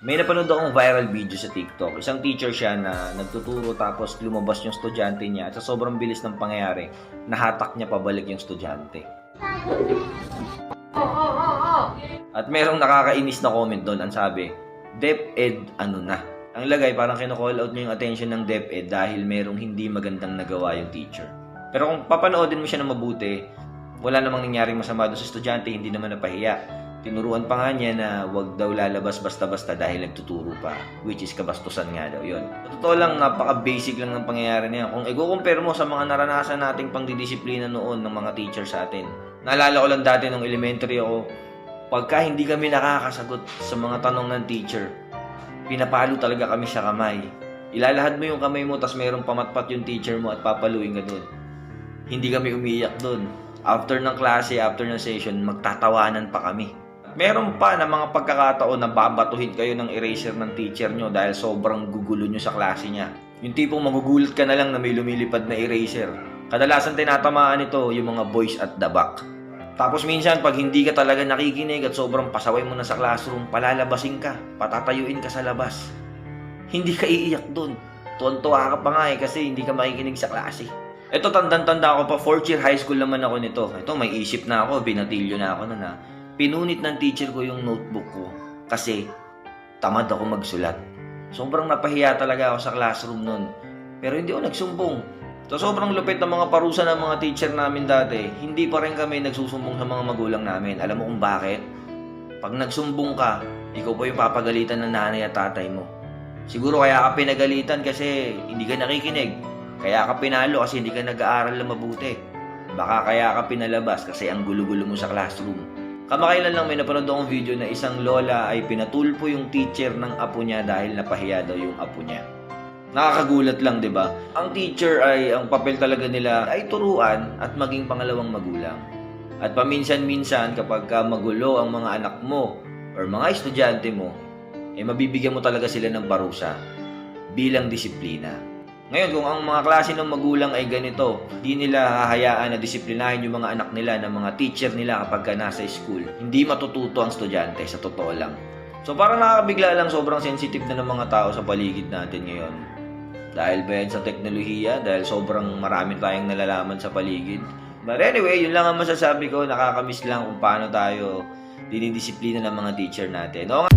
May napanood akong viral video sa TikTok. Isang teacher siya na nagtuturo tapos lumabas yung estudyante niya at sa sobrang bilis ng pangyayari, nahatak niya pabalik yung estudyante. At merong nakakainis na comment doon, ang sabi, DepEd ano na? Ang lagay, parang kinocall out niya yung attention ng DepEd dahil merong hindi magandang nagawa yung teacher. Pero kung papanoodin mo siya ng mabuti, wala namang nangyaring masama doon sa estudyante, hindi naman napahiya. Tinuruan pa nga niya na wag daw lalabas basta-basta dahil nagtuturo pa, which is kabastusan nga daw yon. Totoo lang, napaka-basic lang ng pangyayari niya. Kung i-compare mo sa mga naranasan nating pangdidisiplina noon ng mga teacher sa atin. Naalala ko lang dati nung elementary ako, pagka hindi kami nakakasagot sa mga tanong ng teacher, pinapalo talaga kami sa kamay. Ilalahad mo yung kamay mo, tas mayroong pamatpat yung teacher mo at papaluin ka doon. Hindi kami umiiyak doon. After ng klase, after ng session, magtatawanan pa kami. Meron pa na mga pagkakataon na babatuhin kayo ng eraser ng teacher nyo dahil sobrang gugulo nyo sa klase niya. Yung tipong magugulat ka na lang na may lumilipad na eraser. Kadalasan tinatamaan ito yung mga boys at the back. Tapos minsan pag hindi ka talaga nakikinig at sobrang pasaway mo na sa classroom, palalabasin ka, patatayuin ka sa labas. Hindi ka iiyak dun. Tuwan-tuwa ka pa nga eh kasi hindi ka makikinig sa klase. Ito tandang-tanda ako pa, fourth year high school naman ako nito. Ito may isip na ako, binatilyo na ako na na. Pinunit ng teacher ko yung notebook ko kasi tamad ako magsulat. Sobrang napahiya talaga ako sa classroom nun. Pero hindi ako nagsumbong. So sobrang lupit ng mga parusa ng mga teacher namin dati, hindi pa rin kami nagsusumbong sa mga magulang namin. Alam mo kung bakit? Pag nagsumbong ka, ikaw po yung papagalitan ng nanay at tatay mo. Siguro kaya ka pinagalitan kasi hindi ka nakikinig. Kaya ka pinalo kasi hindi ka nag-aaral na mabuti. Baka kaya ka pinalabas kasi ang gulo-gulo mo sa classroom. Kamakailan lang may napanood akong video na isang lola ay pinatulpo yung teacher ng apo niya dahil napahiya daw yung apo niya. Nakakagulat lang, 'di ba? Ang teacher ay ang papel talaga nila ay turuan at maging pangalawang magulang. At paminsan-minsan kapag ka magulo ang mga anak mo or mga estudyante mo, eh mabibigyan mo talaga sila ng parusa bilang disiplina. Ngayon, kung ang mga klase ng magulang ay ganito, di nila hahayaan na disiplinahin yung mga anak nila ng mga teacher nila kapag ka nasa school, hindi matututo ang estudyante sa totoo lang. So parang nakakabigla lang sobrang sensitive na ng mga tao sa paligid natin ngayon. Dahil ba yan sa teknolohiya? Dahil sobrang marami tayong nalalaman sa paligid. But anyway, yun lang ang masasabi ko. Nakakamiss lang kung paano tayo dinidisiplina ng mga teacher natin. Nga,